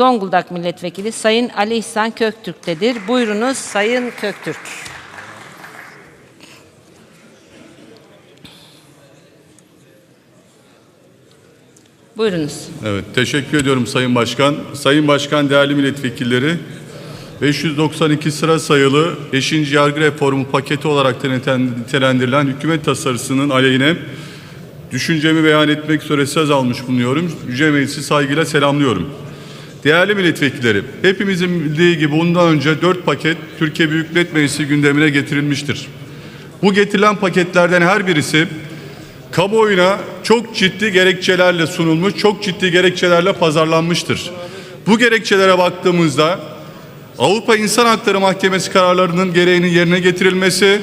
Zonguldak Milletvekili Sayın Ali İhsan Köktürk'tedir. Buyurunuz Sayın Köktürk. Buyurunuz. Evet, teşekkür ediyorum Sayın Başkan. Sayın Başkan, değerli milletvekilleri, 592 sıra sayılı 5. yargı reformu paketi olarak nitelendirilen hükümet tasarısının aleyhine düşüncemi beyan etmek üzere söz almış bulunuyorum. Yüce Meclisi saygıyla selamlıyorum. Değerli milletvekilleri, hepimizin bildiği gibi bundan önce 4 paket Türkiye Büyük Millet Meclisi gündemine getirilmiştir. Bu getirilen paketlerden her birisi kamuoyuna çok ciddi gerekçelerle sunulmuş, çok ciddi gerekçelerle pazarlanmıştır. Bu gerekçelere baktığımızda Avrupa İnsan Hakları Mahkemesi kararlarının gereğinin yerine getirilmesi,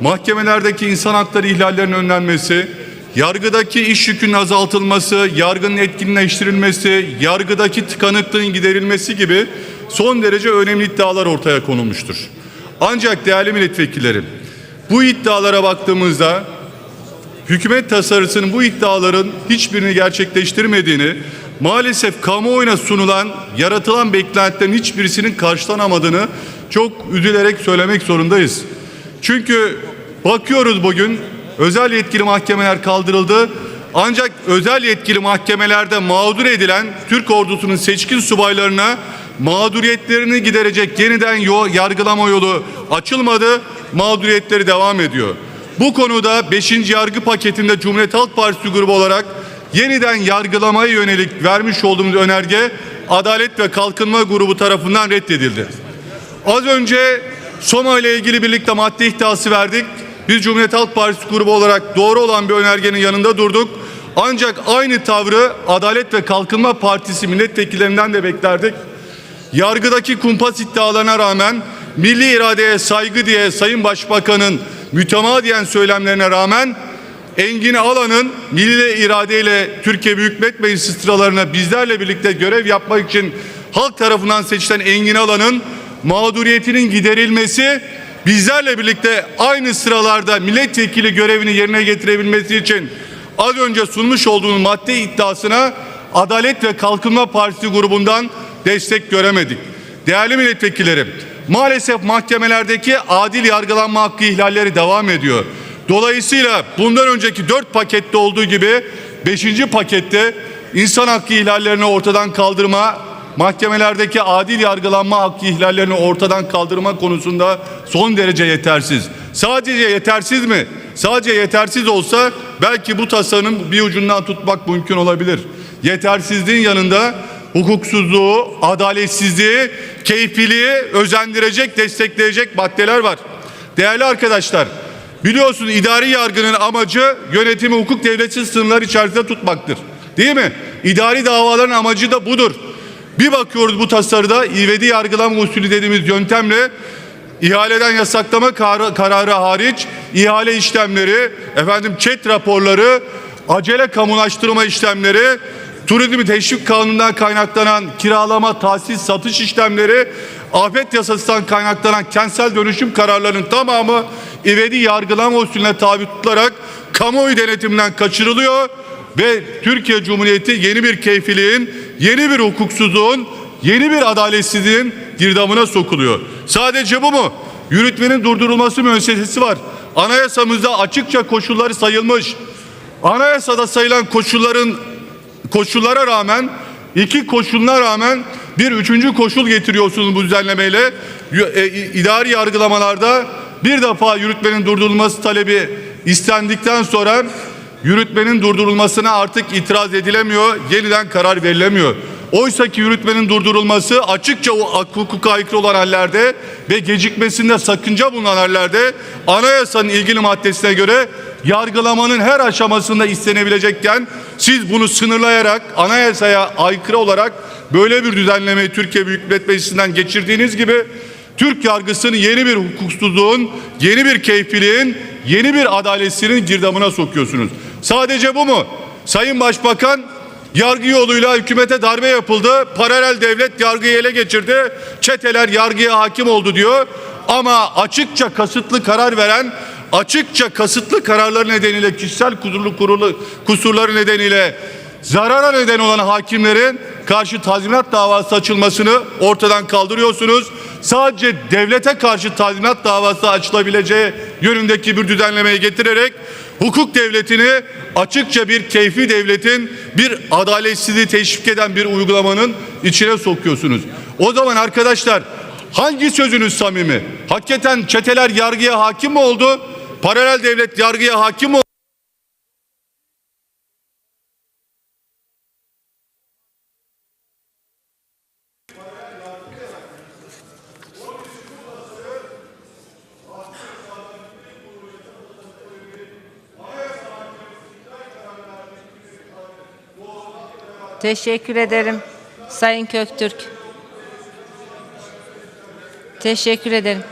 mahkemelerdeki insan hakları ihlallerinin önlenmesi, yargıdaki iş yükünün azaltılması, yargının etkinleştirilmesi, yargıdaki tıkanıklığın giderilmesi gibi son derece önemli iddialar ortaya konulmuştur. Ancak değerli milletvekillerim, bu iddialara baktığımızda hükümet tasarısının bu iddiaların hiçbirini gerçekleştirmediğini, maalesef kamuoyuna sunulan, yaratılan beklentilerin hiçbirisinin karşılanamadığını çok üzülerek söylemek zorundayız. Çünkü bakıyoruz bugün özel yetkili mahkemeler kaldırıldı. Ancak özel yetkili mahkemelerde mağdur edilen Türk ordusunun seçkin subaylarına mağduriyetlerini giderecek yeniden yargılama yolu açılmadı. Mağduriyetleri devam ediyor. Bu konuda 5. yargı paketinde Cumhuriyet Halk Partisi grubu olarak yeniden yargılamaya yönelik vermiş olduğumuz önerge Adalet ve Kalkınma grubu tarafından reddedildi. Az önce Soma ile ilgili birlikte madde iddiası verdik. Biz Cumhuriyet Halk Partisi grubu olarak doğru olan bir önergenin yanında durduk. Ancak aynı tavrı Adalet ve Kalkınma Partisi milletvekillerinden de beklerdik. Yargıdaki kumpas iddialarına rağmen milli iradeye saygı diye Sayın Başbakan'ın mütemadiyen söylemlerine rağmen Engin Alan'ın milli iradeyle Türkiye Büyük Millet Meclisi sıralarına bizlerle birlikte görev yapmak için halk tarafından seçilen Engin Alan'ın mağduriyetinin giderilmesi bizlerle birlikte aynı sıralarda milletvekili görevini yerine getirebilmesi için az önce sunmuş olduğunuz madde iddiasına Adalet ve Kalkınma Partisi grubundan destek göremedik. Değerli milletvekillerim, maalesef mahkemelerdeki adil yargılanma hakkı ihlalleri devam ediyor. Dolayısıyla bundan önceki dört pakette olduğu gibi beşinci pakette insan hakkı ihlallerini ortadan kaldırma, mahkemelerdeki adil yargılanma hakkı ihlallerini ortadan kaldırma konusunda son derece yetersiz. Sadece yetersiz mi? Sadece yetersiz olsa belki bu tasarının bir ucundan tutmak mümkün olabilir. Yetersizliğin yanında hukuksuzluğu, adaletsizliği, keyfiliği özendirecek, destekleyecek maddeler var. Değerli arkadaşlar, biliyorsunuz idari yargının amacı yönetimi hukuk devleti sınırları içerisinde tutmaktır. Değil mi? İdari davaların amacı da budur. Bir bakıyoruz bu tasarıda ivedi yargılama usulü dediğimiz yöntemle ihaleden yasaklama kar- kararı hariç ihale işlemleri, efendim çet raporları, acele kamulaştırma işlemleri, turizmi teşvik kanunundan kaynaklanan kiralama, tahsis, satış işlemleri, afet yasasından kaynaklanan kentsel dönüşüm kararlarının tamamı ivedi yargılama usulüne tabi tutularak kamuoyu denetiminden kaçırılıyor ve Türkiye Cumhuriyeti yeni bir keyfiliğin, yeni bir hukuksuzluğun, yeni bir adaletsizliğin girdabına sokuluyor. Sadece bu mu? Yürütmenin durdurulması müessesesi var. Anayasamızda açıkça koşulları sayılmış. Anayasada sayılan koşulların koşullara rağmen iki koşuluna rağmen bir üçüncü koşul getiriyorsunuz bu düzenlemeyle. E, idari yargılamalarda bir defa yürütmenin durdurulması talebi istendikten sonra yürütmenin durdurulmasına artık itiraz edilemiyor, yeniden karar verilemiyor. Oysa ki yürütmenin durdurulması açıkça o hukuka aykırı olan hallerde ve gecikmesinde sakınca bulunan hallerde anayasanın ilgili maddesine göre yargılamanın her aşamasında istenebilecekken siz bunu sınırlayarak anayasaya aykırı olarak böyle bir düzenlemeyi Türkiye Büyük Millet Meclisi'nden geçirdiğiniz gibi Türk yargısını yeni bir hukuksuzluğun, yeni bir keyfiliğin, yeni bir adaletsizliğin girdabına sokuyorsunuz. Sadece bu mu? Sayın Başbakan yargı yoluyla hükümete darbe yapıldı. Paralel devlet yargıyı ele geçirdi. Çeteler yargıya hakim oldu diyor. Ama açıkça kasıtlı karar veren açıkça kasıtlı kararları nedeniyle kişisel kusurlu kurulu kusurları nedeniyle zarara neden olan hakimlerin karşı tazminat davası açılmasını ortadan kaldırıyorsunuz. Sadece devlete karşı tazminat davası açılabileceği yönündeki bir düzenlemeyi getirerek hukuk devletini açıkça bir keyfi devletin bir adaletsizliği teşvik eden bir uygulamanın içine sokuyorsunuz. O zaman arkadaşlar hangi sözünüz samimi? Hakikaten çeteler yargıya hakim mi oldu? Paralel devlet yargıya hakim mi oldu? Teşekkür ederim. Sayın Köktürk. Teşekkür ederim.